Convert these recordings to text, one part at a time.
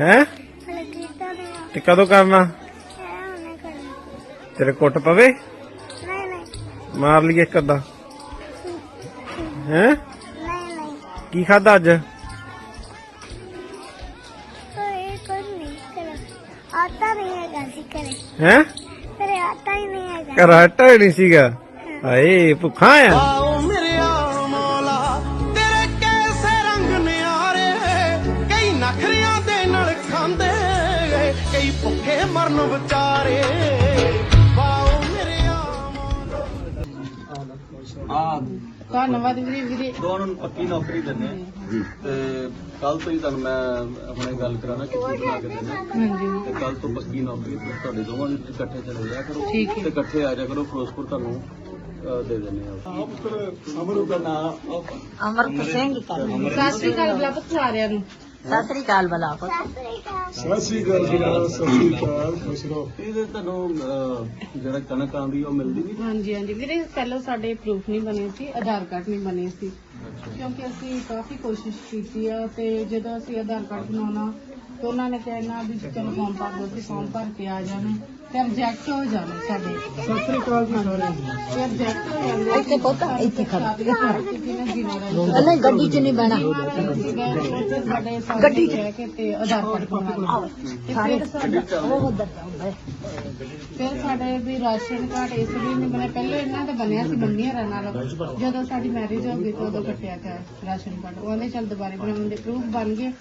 ਹੈ? ਤੇ ਕਦੋਂ ਕਰਨਾ? ਤੇਰੇ ਕੁੱਟ ਪਵੇ? ਮਾਰ ਲਈਏ ਇੱਕ ਅੱਧਾ। ਹੈ? ਕੀ ਖਾਦਾ ਅੱਜ? ਆਟਾ ਨਹੀਂ ਹੈਗਾ ਹੈ? ਤੇਰੇ ਆਟਾ ਹੀ ਨਹੀਂ ਹੈਗਾ। ਕਰਾਟਾ ਹੀ ਨਹੀਂ ਸੀਗਾ। ਹਾਏ ਭੁੱਖਾ ਆ। ਵਿਚਾਰੇ। ਵਾਓ ਮੇਰਿਆ ਆ ਧੰਨਵਾਦ ਵੀਰੇ ਵੀਰੇ। ਦੋਵਾਂ ਨੂੰ ਪੱਕੀ ਨੌਕਰੀ ਦਿੰਦੇ ਆ ਤੇ ਕੱਲ ਤੋਂ ਹੀ ਤੁਹਾਨੂੰ ਮੈਂ ਹੁਣੇ ਗੱਲ ਕਰਾਣਾ ਕਿੱਥੇ ਬਣਾ ਕੇ ਦਿੰਦੇ। ਆ। ਹਾਂਜੀ। ਤੇ ਕੱਲ ਤੋਂ ਪੱਕੀ ਨੌਕਰੀ ਤੇ ਤੁਹਾਡੇ ਦੋਵਾਂ ਤੁਸੀਂ ਇਕੱਠੇ ਚਲੇ ਜਾਇਆ ਕਰੋ। ਤੇ ਇਕੱਠੇ ਆ ਜਾਇਆ ਕਰੋ ਫਿਰੋਜ਼ਪੁਰ ਤੁਹਾਨੂੰ ਦੇ ਦਿੰਦੇ ਆ ਅਮਰੂ ਦਾ ਨਾਮ ਅਮਰਤ ਸਿੰਘ। ਕਰ ਸਤਿ ਸ੍ਰੀ ਅਕਾਲ ਬਲਾ ਪੁੱਤ। ਸਾਰਿਆਂ ਨੂੰ ਸਤਿ ਸ੍ਰੀ ਅਕਾਲ ਬਲਾ ਇਹਦੇ ਤੁਹਾਨੂੰ ਅਹ, ਜਿਹੜਾ ਕਣਕ ਆਉਂਦੀ ਉਹ ਮਿਲਦੀ ਨਹੀਂ? ਹਾਂਜੀ ਹਾਂਜੀ। ਵੀਰੇ ਪਹਿਲਾਂ ਸਾਡੇ ਪ੍ਰੂਫ ਨਹੀਂ ਬਣੇ ਸੀ ਆਧਾਰ ਕਾਰਡ ਨਹੀਂ ਬਣੇ ਸੀ। ਕਿਉਂਕਿ ਅਸੀਂ ਕਾਫੀ ਕੋਸ਼ਿਸ਼ ਕੀਤੀ ਆ ਤੇ ਜਦੋਂ ਅਸੀਂ ਆਧਾਰ ਕਾਰਡ ਬਣਾਉਣਾ ਤੇ ਉਹਨਾਂ ਨੇ ਕਹਿਣਾ ਵੀ ਚਲੋ ਫਾਰਮ ਭਰ ਦਿਓ ਅਸੀਂ ਫਾਰਮ ਭਰ ਕੇ ਆ ਜਾਣਾ। ਤੇ ਰਿਜੈਕਟ ਹੋ ਜਾਣੇ ਸਾਡੇ। ਸਤਿ ਸ੍ਰੀ ਅਕਾਲ ਜੀ ਸਾਰਿਆਂ ਰਿਜੈਕਟ ਹੋ ਜਾਂਦੇ ਇੱਥੇ ਪੁੱਤ, ਇੱਥੇ ਖੜ। ਨਹੀਂ ਨਹੀਂ ਗੱਡੀ 'ਚ ਨਹੀਂ ਬਹਿਣਾ। ਗੱਡੀ ਚ। ਰਹਿ ਕੇ ਤੇ ਆਧਾਰ ਕਾਰਡ ਬਣਾਉਣਾ। ਤੇ ਫਿਰ ਸਾਡਾ ਉਹ ਉਧਰ ਜਾਂਦਾ ਹੈ। ਫਿਰ ਸਾਡੇ ਵੀ ਰਾਸ਼ਨ ਕਾਰਡ ਇਸ ਲਈ ਨਹੀਂ ਬਣਿਆ। ਪਹਿਲੇ ਇਹਨਾਂ ਦਾ ਬਣਿਆ ਸੀ ਮੰਮੀਆਂ ਰਾਂ ਨਾਲ ਜਦੋਂ ਸਾਡੀ ਮੈਰਿਜ ਹੋ ਗਈ ਤਾਂ ਉਦੋਂ ਕੱਟਿਆ ਗਿਆ ਰਾਸ਼ਨ ਕਾਰਡ। ਉਹ ਆਂਦੇ ਚੱਲ ਦੁਬਾਰੇ ਬਣਾਉਂਦੇ ਪ੍ਰੂਫ ਬਣ ਗਏ।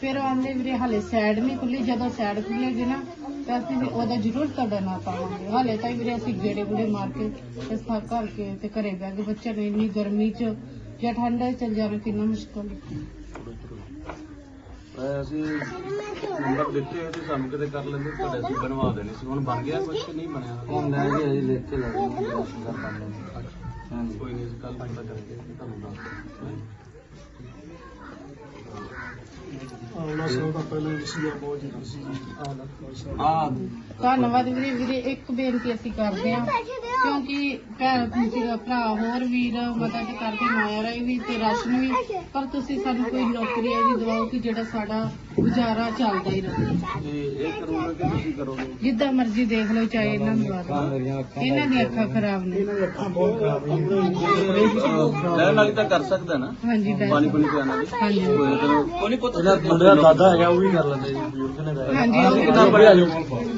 ਫਿਰ ਆਂਦੇ ਵੀਰੇ ਹਾਲੇ ਸਾਈਡ ਨਹੀਂ ਖੁੱਲੀ ਜਦੋਂ ਸਾਈਡ ਖੁੱਲੇਗੀ ਨਾ ਤਾਂ ਅਸੀਂ ਵੀ ਉਹਦਾ ਜ਼ਰੂਰ ਤੁਹਾਡਾ ਨਾਂ ਪਾਵਾਂਗੇ। ਹਾਲੇ ਤਾਂ ਵੀਰੇ ਅਸੀਂ ਗੇੜੇ ਗੁੜੇ ਮਾਰ ਕੇ ਤੇ ਥੱਕ ਕਰਕੇ ਤੇ ਘਰੇ ਬਹਿ ਕੇ ਬੱਚੇ ਨੇ ਇੰਨੀ ਗਰਮੀ 'ਚ ਜਾਂ ਠੰਡਾ 'ਚ ਚੱਲ ਜਾਣਾ ਕਿੰਨਾ ਮੁਸ਼ਕਲ। ਹੈ ਅਹ, ਅਸੀਂ ਨੰਬਰ ਦਿੱਤੇ ਹੋਏ ਤੇ ਸਾਨੂੰ ਕਿਤੇ ਕਰ ਲੈਂਦੇ ਤੁਹਾਡੇ ਅਸੀਂ ਬਣਵਾ ਦੇਣੇ ਸੀ। ਹੁਣ ਬਣ ਗਿਆ ਕੁਝ ਕਿ ਨਹੀਂ ਬਣਿਆ? ਹੁਣ ਲੈ ਜੀ ਅਜੇ ਲਿਖ ਕੇ ਲੈ ਕੋਈ ਨਹੀਂ ਕੱਲ ਪਤਾ ਕਰਾਂਗੇ ਤੁਹਾਨੂੰ ਦੱਸ ਦਿਆਂਗੇ। ਆ ਧੰਨਵਾਦ ਵੀਰੇ ਵੀਰੇ ਇੱਕ ਬੇਨਤੀ ਅਸੀਂ ਕਰਦੇ ਹਾਂ ਕਿਉਂਕਿ ਭੈਣ ਤੁਸੀਂ ਭਰਾ ਹੋਰ ਵੀਰ ਮਦਦ ਕਰਦੇ ਮਾਇਆ ਰਾਈ ਵੀ ਤੇ ਰਾਸ਼ਨ ਵੀ। ਪਰ ਤੁਸੀਂ ਸਾਨੂੰ ਕੋਈ ਨੌਕਰੀ ਵੀ ਦਿਵਾਓ ਕਿ ਜਿਹੜਾ ਸਾਡਾ ਗੁਜ਼ਾਰਾ ਚੱਲਦਾ ਹੀ ਰਹੇ। ਤੇ ਇਹ ਕਰੋਗੇ ਕਿ ਤੁਸੀਂ ਕਰੋਗੇ? ਜਿੱਦਾਂ ਮਰਜ਼ੀ ਦੇਖ ਲਓ ਚਾਹੇ ਇਹਨਾਂ ਨੂੰ ਦਵਾ ਦਿਓ ਇਹਨਾਂ ਦੀਆਂ ਅੱਖਾਂ ਖਰਾਬ ਨੇ। ਵਾਲੀ ਤਾਂ ਕਰ ਸਕਦਾ ਨਾ। ਹਾਂਜੀ ਪਾਣੀ ਪੁਣੀ ਪਿਆਣਾ ਵੀ ਹਾਂਜੀ। ਕੋਈ ਤਾਂ ਕੋਈ ਨਹੀਂ ਪੁੱਤ। ਮੁੰਡਾ ਦਾਦਾ ਹੈਗਾ ਉਹ ਵੀ ਕਰ ਲੈਂਦੇ ਜੀ ਬਜ਼ੁਰਗ ਨੇ ਦਾ ਹਾਂਜੀ ਪੜਿਆ ਜੋ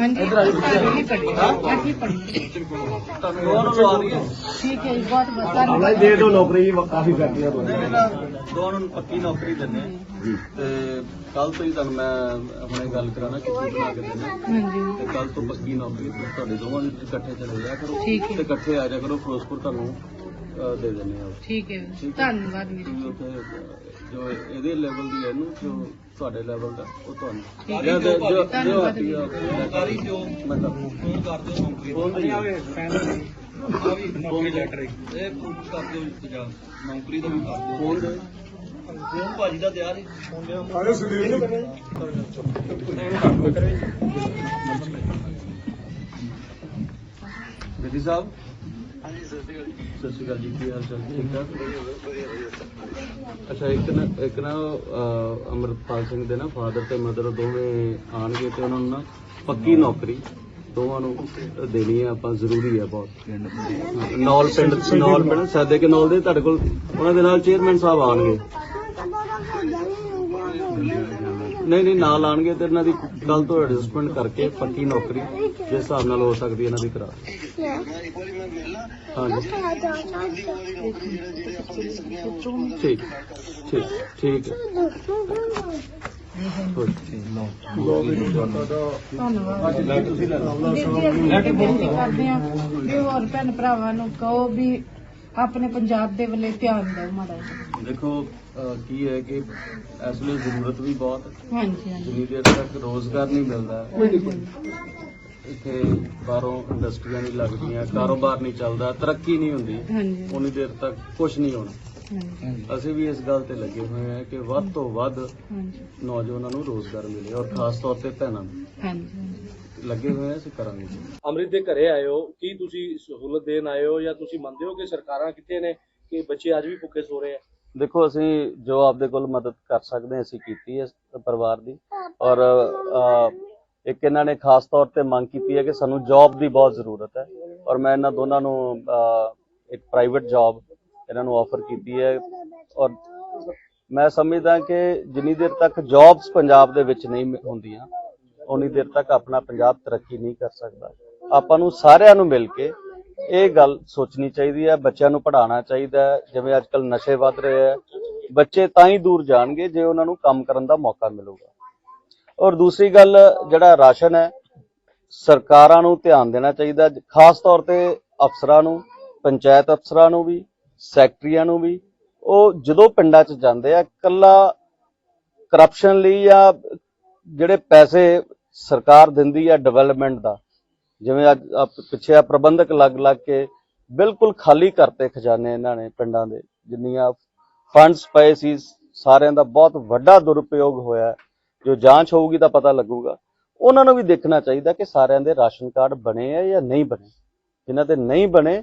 ਹਾਂਜੀ ਨੂੰ ਲਵਾ ਦਈਏ ਠੀਕ ਹੈ ਜੀ ਬਹੁਤ ਬਹੁਤ ਧੰਨਵਾਦ। ਦੇ ਦੋ ਨੌਕਰੀ ਕਾਫੀ ਕਰਦੀਆਂ ਦੋਵਾਂ ਨੂੰ ਪੱਕੀ ਨੌਕਰੀ ਦਿੰਦੇ ਆ। ਤੇ ਕੱਲ ਤੋਂ ਹੀ ਤੁਹਾਨੂੰ ਮੈਂ ਹੁਣੇ ਗੱਲ ਕਰਾਣਾ ਕਿੱਥੇ ਬਣਾ ਕੇ। ਹਾਂਜੀ। ਤੇ ਕੱਲ ਤੋਂ ਪੱਕੀ ਨੌਕਰੀ ਤੇ ਤੁਹਾਡੇ ਦੋਵਾਂ ਦੀ ਤੁਸੀਂ ਇਕੱਠੇ ਚਲੇ ਜਾਇਆ ਕਰੋ ਠੀਕ ਹੈ। ਤੇ ਇਕੱਠੇ ਆ ਜਾਇਆ ਕਰੋ ਫਿਰੋਜ਼ਪੁਰ ਤੁਹਾਨੂੰ ਅਹ, ਦੇ ਦਿੰਦੇ ਆ ਠੀਕ ਹੈ ਵੀਰੇ। ਧੰਨਵਾਦ ਵੀਰੇ ਜੋ। ਇਹਦੇ ਲੈਵਲ ਦੀ ਹੈ ਇਹਨੂੰ ਜੋ ਤੁਹਾਡੇ ਲੈਵਲ ਦਾ ਉਹ ਤੁਹਾਨੂੰ ਠੀਕ ਹੈ। ਜਾਂ ਜੋ- ਜੋ- ਜੋ। ਧੰਨਵਾਦ ਹੱਟੀ ਆ, ਸਰਕਾਰੀ ਜੋ ਮੈਂ ਫੋਨ ਕਰ ਦਿਓ ਨੌਕਰੀ ਫੋਨ ਨਹੀਂ ਆਵੇ ਆ ਵੀ ਨੌਕਰੀ ਲੈਟਰ ਇਹ ਪ੍ਰੂਫ ਕਰ ਦਿਓ ਇੰਤਜ਼ਾਮ ਨੌਕਰੀ ਦਾ ਵੀ ਕਰ ਦਿਓ। ਫੋਨ ਦੇ। ਫੋਨ ਭਾਜੀ ਦਾ ਤਿਆਰ ਹੈ। ਬੇਦੀ ਸਾਹਿਬ। ਸਤਿ ਸ਼੍ਰੀ ਅਕਾਲ ਜੀ। ਕੀ ਹਾਲ ਚਾਲ? ਠੀਕ ਠਾਕ? ਅੱਛਾ ਇੱਕ ਨਾ ਇੱਕ ਨਾ ਅਹ, ਅੰਮ੍ਰਿਤਪਾਲ ਸਿੰਘ ਦੇ ਨਾ ਫਾਦਰ ਤੇ ਮਦਰ ਦੋਵੇਂ ਆਣਗੇ ਤੇ ਉਹਨਾਂ ਨੂੰ ਨਾ ਪੱਕੀ ਨੌਕਰੀ ਦੋਵਾਂ ਨੂੰ ਦੇਣੀ ਹੈ ਆਪਾਂ ਜ਼ਰੂਰੀ ਹੈ ਬਹੁਤ। ਨੌਲ ਪਿੰਡ ਨੌਲ ਪਿੰਡ ਸਾਦੇ ਕੇ ਨੌਲ ਦੇ ਤੁਹਾਡੇ ਕੋਲ ਉਹਨਾਂ ਦੇ ਨਾਲ ਚੇਅਰਮੈਨ ਸਾਹਿਬ ਆਣਗੇ ਨਹੀਂ ਨਹੀਂ ਨਾਲ ਆਣਗੇ ਤੇ ਇਹਨਾਂ ਦੀ ਕੱਲ ਤੋਂ ਐਡਜਸਟਮੈਂਟ ਕਰਕੇ ਪੱਕੀ ਨੌਕਰੀ ਜਿਸ ਹਿਸਾਬ ਨਾਲ ਹੋ ਸਕਦੀ ਹੈ ਇਹਨਾਂ ਦੀ ਕਰਾ ਹਾਂਜੀ। ਠੀਕ ਠੀਕ ਠੀਕ। ਹੈ ਧੰਨਵਾਦ। ਵੀਰ ਜੀ ਅਸੀਂ ਇਹ ਬੇਨਤੀ ਕਰਦੇ ਹੋਰ ਭੈਣ ਭਰਾਵਾਂ ਨੂੰ ਕਹੋ ਵੀ ਆਪਣੇ ਪੰਜਾਬ ਦੇ ਵੱਲੇ ਧਿਆਨ ਦਿਓ ਮਾੜਾ ਜਿਹਾ। ਦੇਖੋ ਅਹ, ਕੀ ਹੈ ਕਿ ਇਸ ਲਈ ਜ਼ਰੂਰਤ ਵੀ ਬਹੁਤ ਹੈ। ਹਾਂਜੀ ਹਾਂਜੀ। ਜਿੰਨੀ ਦੇਰ ਤੱਕ ਰੋਜ਼ਗਾਰ ਨਹੀਂ ਮਿਲਦਾ। ਇੱਥੇ ਬਾਹਰੋਂ ਇੰਡਸਟਰੀਆਂ ਨਹੀਂ ਲੱਗਦੀਆਂ ਕਾਰੋਬਾਰ ਨਹੀਂ ਚੱਲਦਾ ਤਰੱਕੀ ਨਹੀਂ ਹੁੰਦੀ। ਹਾਂਜੀ। ਉਨੀ ਦੇਰ ਤੱਕ ਕੁਝ ਨਹੀਂ ਹੋਣਾ। ਅਸੀਂ ਵੀ ਇਸ ਗੱਲ ਤੇ ਲੱਗੇ ਹੋਏ ਹਾਂ ਕਿ ਵੱਧ ਤੋਂ ਵੱਧ ਹਾਂਜੀ। ਨੌਜਵਾਨਾਂ ਨੂੰ ਰੋਜ਼ਗਾਰ ਮਿਲੇ ਔਰ ਖਾਸ ਤੌਰ ਤੇ ਭੈਣਾਂ ਨੂੰ। ਹਾਂਜੀ। ਲੱਗੇ ਹੋਏ ਹਾਂ ਅਸੀਂ ਕਰਾਂਗੇ। ਅੰਮ੍ਰਿਤ ਦੇ ਘਰੇ ਹੋ ਕੀ ਤੁਸੀਂ ਸਹੂਲਤ ਦੇਣ ਆਏ ਹੋ ਜਾਂ ਤੁਸੀਂ ਮੰਨਦੇ ਹੋ ਕਿ ਸਰਕਾਰਾਂ ਕਿੱਥੇ ਨੇ ਕਿ ਬੱਚੇ ਅੱਜ ਵੀ ਭੁੱਖੇ ਸੋ ਰਹੇ ਆ? ਦੇਖੋ ਅਸੀਂ ਜੋ ਆਪਦੇ ਕੋਲ ਮਦਦ ਕਰ ਸਕਦੇ ਅਸੀਂ ਕੀਤੀ ਹੈ ਇਸ ਪਰਿਵਾਰ ਦੀ। ਔਰ ਇੱਕ ਇਹਨਾਂ ਨੇ ਖਾਸ ਤੌਰ ਤੇ ਮੰਗ ਕੀਤੀ ਹੈ ਕਿ ਸਾਨੂੰ ਜੌਬ ਦੀ ਬਹੁਤ ਜ਼ਰੂਰਤ ਹੈ। ਔਰ ਮੈਂ ਇਹਨਾਂ ਦੋਨਾਂ ਨੂੰ ਇੱਕ ਪ੍ਰਾਈਵੇਟ ਜੌਬ ਇਹਨਾਂ ਨੂੰ ਆਫਰ ਕੀਤੀ ਹੈ ਔਰ ਮੈਂ ਸਮਝਦਾ ਕਿ ਜਿੰਨੀ ਦੇਰ ਤੱਕ ਜੌਬਸ ਪੰਜਾਬ ਦੇ ਵਿੱਚ ਨਹੀਂ ਹੁੰਦੀਆਂ ਉਨੀ ਦੇਰ ਤੱਕ ਆਪਣਾ ਪੰਜਾਬ ਤਰੱਕੀ ਨਹੀਂ ਕਰ ਸਕਦਾ। ਆਪਾਂ ਨੂੰ ਸਾਰਿਆਂ ਨੂੰ ਮਿਲ ਕੇ ਇਹ ਗੱਲ ਸੋਚਣੀ ਚਾਹੀਦੀ ਹੈ, ਬੱਚਿਆਂ ਨੂੰ ਪੜ੍ਹਾਉਣਾ ਚਾਹੀਦਾ ਹੈ, ਜਿਵੇਂ ਅੱਜ ਕੱਲ ਨਸ਼ੇ ਵੱਧ ਰਹੇ ਹੈ। ਬੱਚੇ ਤਾਂ ਹੀ ਦੂਰ ਜਾਣਗੇ ਜੇ ਉਹਨਾਂ ਨੂੰ ਕੰਮ ਕਰਨ ਦਾ ਮੌਕਾ ਮਿਲੂਗਾ। ਔਰ ਦੂਸਰੀ ਗੱਲ, ਜਿਹੜਾ ਰਾਸ਼ਨ ਹੈ, ਸਰਕਾਰਾਂ ਨੂੰ ਧਿਆਨ ਦੇਣਾ ਚਾਹੀਦਾ, ਖਾਸ ਤੌਰ ਤੇ ਅਫਸਰਾਂ ਨੂੰ, ਪੰਚਾਇਤ ਅਫਸਰਾਂ ਨੂੰ ਵੀ। ਸੈਕਟਰੀਆਂ ਨੂੰ ਵੀ, ਉਹ ਜਦੋਂ ਪਿੰਡਾਂ 'ਚ ਜਾਂਦੇ ਆ ਕੱਲਾ ਕਰਪਸ਼ਨ ਲਈ ਜਾਂ ਜਿਹੜੇ ਪੈਸੇ ਸਰਕਾਰ ਦਿੰਦੀ ਆ ਡਿਵੈਲਪਮੈਂਟ ਦਾ, ਜਿਵੇਂ ਅੱਜ ਪਿੱਛੇ ਆ ਪ੍ਰਬੰਧਕ ਲੱਗ ਲੱਗ ਕੇ ਬਿਲਕੁਲ ਖਾਲੀ ਕਰਤੇ ਖਜ਼ਾਨੇ ਇਹਨਾਂ ਨੇ ਪਿੰਡਾਂ ਦੇ, ਜਿੰਨੀਆਂ ਫੰਡਸ ਪਏ ਸੀ, ਸਾਰਿਆਂ ਦਾ ਬਹੁਤ ਵੱਡਾ ਦੁਰਉਪਯੋਗ ਹੋਇਆ ਜੋ ਜਾਂਚ ਹੋਊਗੀ ਤਾਂ ਪਤਾ ਲੱਗੂਗਾ। ਉਹਨਾਂ ਨੂੰ ਵੀ ਦੇਖਣਾ ਚਾਹੀਦਾ ਕਿ ਸਾਰਿਆਂ ਦੇ ਰਾਸ਼ਨ ਕਾਰਡ ਬਣੇ ਆ ਜਾਂ ਨਹੀਂ ਬਣੇ। ਜਿਨ੍ਹਾਂ ਦੇ ਨਹੀਂ ਬਣੇ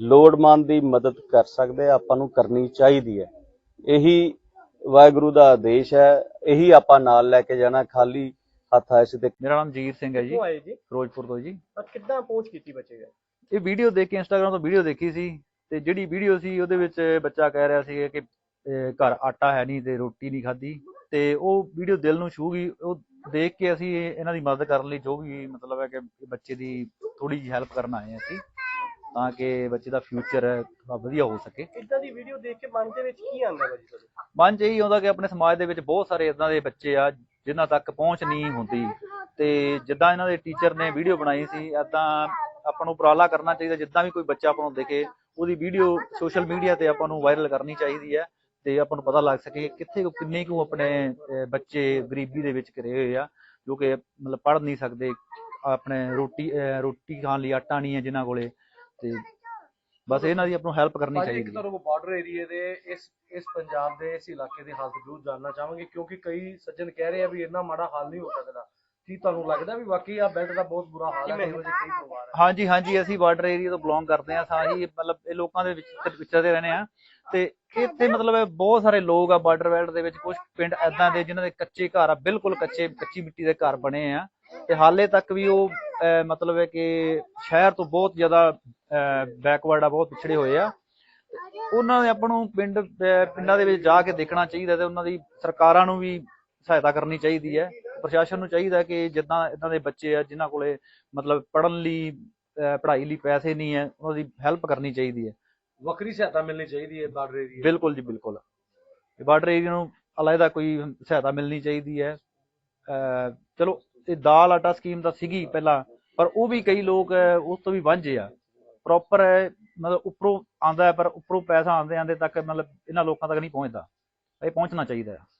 ਲੋੜਵੰਦ ਦੀ ਮਦਦ ਕਰ ਸਕਦੇ ਆਪਾਂ ਨੂੰ ਕਰਨੀ ਚਾਹੀਦੀ ਹੈ। ਇਹੀ ਵਾਹਿਗੁਰੂ ਦਾ ਆਦੇਸ਼ ਹੈ ਇਹੀ ਆਪਾਂ ਨਾਲ ਲੈ ਕੇ ਜਾਣਾ ਖਾਲੀ ਹੱਥ ਆਏ ਸੀ ਤੇ। ਮੇਰਾ ਨਾਮ ਜੀਰ ਸਿੰਘ ਹੈ ਜੀ ਆਏ ਜੀ? ਫਿਰੋਜ਼ਪੁਰ ਤੋਂ ਜੀ। ਤਾਂ ਕਿੱਦਾਂ ਪਹੁੰਚ ਕੀਤੀ ਬੱਚੇ ਗਏ ਇਹ ਵੀਡੀਓ ਦੇਖ ਕੇ ਇੰਸਟਾਗ੍ਰam ਤੋਂ ਵੀਡੀਓ ਦੇਖੀ ਸੀ ਤੇ ਜਿਹੜੀ ਵੀਡੀਓ ਸੀ ਉਹਦੇ ਵਿੱਚ ਬੱਚਾ ਕਹਿ ਰਿਹਾ ਸੀ ਕਿ ਘਰ ਆਟਾ ਹੈ ਨਹੀਂ ਤੇ ਰੋਟੀ ਨਹੀਂ ਖਾਧੀ ਤੇ ਉਹ ਵੀਡੀਓ ਦਿਲ ਨੂੰ ਛੂ ਗਈ। ਉਹ ਦੇਖ ਕੇ ਅਸੀਂ ਇਹਨਾਂ ਦੀ ਮਦਦ ਕਰਨ ਲਈ ਜੋ ਵੀ ਮਤਲਬ ਹੈ ਕਿ ਬੱਚੇ ਦੀ ਥੋੜੀ ਜਿਹੀ ਹੈਲਪ ਕਰਨ ਆਏ ਹਾਂ ਅਸੀਂ। ਤਾਂ ਕਿ ਬੱਚੇ ਦਾ ਫਿਊਚਰ ਵਧੀਆ ਹੋ ਸਕੇ। ਇਦਾਂ ਦੀ ਵੀਡੀਓ ਦੇਖ ਕੇ ਮਨ ਦੇ ਵਿੱਚ ਕੀ ਆਉਂਦਾ ਬਾਜੀ ਤੁਹਾਡੇ? ਮਨ ਚ ਇਹੀ ਆਉਂਦਾ ਕਿ ਆਪਣੇ ਸਮਾਜ ਦੇ ਵਿੱਚ ਬਹੁਤ ਸਾਰੇ ਇਦਾਂ ਦੇ ਬੱਚੇ ਆ ਜਿਨ੍ਹਾਂ ਤੱਕ ਪਹੁੰਚ ਨਹੀਂ ਹੁੰਦੀ। ਤੇ ਜਿੱਦਾਂ ਇਹਨਾਂ ਦੇ ਟੀਚਰ ਨੇ ਵੀਡੀਓ ਬਣਾਈ ਸੀ ਏਦਾਂ ਆਪਾਂ ਨੂੰ ਉਪਰਾਲਾ ਕਰਨਾ ਚਾਹੀਦਾ ਜਿੱਦਾਂ ਵੀ ਕੋਈ ਬੱਚਾ ਆਪਾਂ ਨੂੰ ਦੇਖੇ ਉਹਦੀ ਵੀਡੀਓ ਸੋਸ਼ਲ ਮੀਡੀਆ ਤੇ ਆਪਾਂ ਨੂੰ ਵਾਇਰਲ ਕਰਨੀ ਚਾਹੀਦੀ ਹੈ ਤੇ ਆਪਾਂ ਨੂੰ ਪਤਾ ਲੱਗ ਸਕੇ ਕਿੱਥੇ ਕਿੰਨੇ ਕੁ ਆਪਣੇ ਬੱਚੇ ਗਰੀਬੀ ਦੇ ਵਿੱਚ ਘਿਰੇ ਹੋਏ ਆ ਜੋ ਕਿ ਮਤਲਬ ਪੜ੍ਹ ਨਹੀਂ ਸਕਦੇ ਆਪਣੇ ਰੋਟੀ ਰੋਟੀ ਖਾਣ ਲਈ ਆਟਾ ਨਹੀਂ ਹੈ ਜਿਨ੍ਹਾਂ ਕੋਲੇ। ਤੇ ਬਸ ਇਹਨਾਂ ਦੀ ਆਪਾਂ ਨੂੰ ਹੈਲਪ ਕਰਨੀ ਭਾਜੀ ਇੱਕ ਚਾਹੀਦੀ ਹੈ। ਤੁਹਾਨੂੰ ਬਾਰਡਰ ਏਰੀਏ ਦੇ ਇਸ ਇਸ ਪੰਜਾਬ ਦੇ ਇਸ ਇਲਾਕੇ ਦੇ ਹਾਲ ਜ਼ਰੂਰ ਜਾਨਣਾ ਚਾਹਾਂਗੇ ਕਿਉਂਕਿ ਕਈ ਸੱਜਣ ਕਹਿ ਰਹੇ ਆ ਵੀ ਇੰਨਾ ਮਾੜਾ ਹਾਲ ਨਹੀਂ ਹੋ ਸਕਦਾ। ਕੀ ਤੁਹਾਨੂੰ ਲੱਗਦਾ ਵੀ ਵਾਕਈ ਆ ਬੈਲਟ ਦਾ ਬਹੁਤ ਬੁਰਾ ਹਾਲ ਹੈ ਇਹੋ ਜਿਹੇ ਕਈ ਪਰਿਵਾਰ ਹੈ? ਹਾਂਜੀ ਹਾਂਜੀ ਅਸੀਂ ਬਾਰਡਰ ਏਰੀਆ ਤੋਂ ਬਿਲੋਂਗ ਕਰਦੇ ਹਾਂ ਸਾਰੀ ਮਤਲਬ ਇਹ ਲੋਕਾਂ ਦੇ ਵਿੱਚ ਵਿਚਰਦੇ ਰਹਿੰਦੇ ਆ ਤੇ ਇੱਥੇ ਮਤਲਬ ਇਹ ਬਹੁਤ ਸਾਰੇ ਲੋਕ ਆ ਬਾਰਡਰ ਬੈਲਟ ਦੇ ਵਿੱਚ ਕੁਝ ਪਿੰਡ ਐਦਾਂ ਦੇ ਜਿਨ੍ਹਾਂ ਦੇ ਕੱਚੇ ਘਰ ਆ ਬਿਲਕੁਲ ਕੱਚੇ ਕੱਚੀ ਮਿੱਟੀ ਦੇ ਘਰ ਬਣੇ ਆ। ਤੇ ਹਾਲੇ ਤੱਕ ਵੀ ਉਹ ਅਹ, ਮਤਲਬ ਹੈ ਕਿ ਸ਼ਹਿਰ ਤੋਂ ਬਹੁਤ ਜ਼ਿਆਦਾ ਬੈਕਵਰਡ ਆ ਬਹੁਤ ਪਿਛੜੇ ਹੋਏ ਆ। ਉਹਨਾਂ ਦੇ ਆਪਾਂ ਨੂੰ ਪਿੰਡ ਪਿੰਡਾਂ ਦੇ ਵਿੱਚ ਜਾ ਕੇ ਦੇਖਣਾ ਚਾਹੀਦਾ ਤੇ ਉਹਨਾਂ ਦੀ ਸਰਕਾਰਾਂ ਨੂੰ ਵੀ ਸਹਾਇਤਾ ਕਰਨੀ ਚਾਹੀਦੀ ਹੈ। ਪ੍ਰਸ਼ਾਸਨ ਨੂੰ ਚਾਹੀਦਾ ਕਿ ਜਿੱਦਾਂ ਇਦਾਂ ਦੇ ਬੱਚੇ ਆ ਜਿਨ੍ਹਾਂ ਕੋਲੇ ਮਤਲਬ ਪੜ੍ਹਨ ਲਈ ਪੜ੍ਹਾਈ ਲਈ ਪੈਸੇ ਨਹੀਂ ਹੈ ਉਹਨਾਂ ਦੀ ਹੈਲਪ ਕਰਨੀ ਚਾਹੀਦੀ ਹੈ। ਵੱਖਰੀ ਸਹਾਇਤਾ ਮਿਲਣੀ ਚਾਹੀਦੀ ਹੈ ਬਾਰਡਰ ਏਰੀਏ ਬਿਲਕੁਲ ਜੀ ਬਿਲਕੁਲ। ਬਾਰਡਰ ਏਰੀਆ ਨੂੰ ਅਲੱਗਾ ਕੋਈ ਸਹਾਇਤਾ ਮਿਲਣੀ ਚਾਹੀਦੀ ਹੈ। ਚਲੋ ਇਹ ਦਾਲ ਆਟਾ ਸਕੀਮ ਤਾਂ ਸੀਗੀ ਪਹਿਲਾਂ ਪਰ ਉਹ ਵੀ ਕਈ ਲੋਕ ਉਸ ਤੋਂ ਵੀ ਵਾਂਝੇ ਆ। ਪ੍ਰੋਪਰ ਮਤਲਬ ਉੱਪਰੋਂ ਆਂਦਾ ਹੈ, ਪਰ ਉੱਪਰੋਂ ਪੈਸਾ ਆਂਦੇ ਆਂਦੇ ਤੱਕ ਮਤਲਬ ਇਹਨਾਂ ਲੋਕਾਂ ਤੱਕ ਨਹੀਂ ਪਹੁੰਚਦਾ। ਇਹ ਪਹੁੰਚਣਾ ਚਾਹੀਦਾ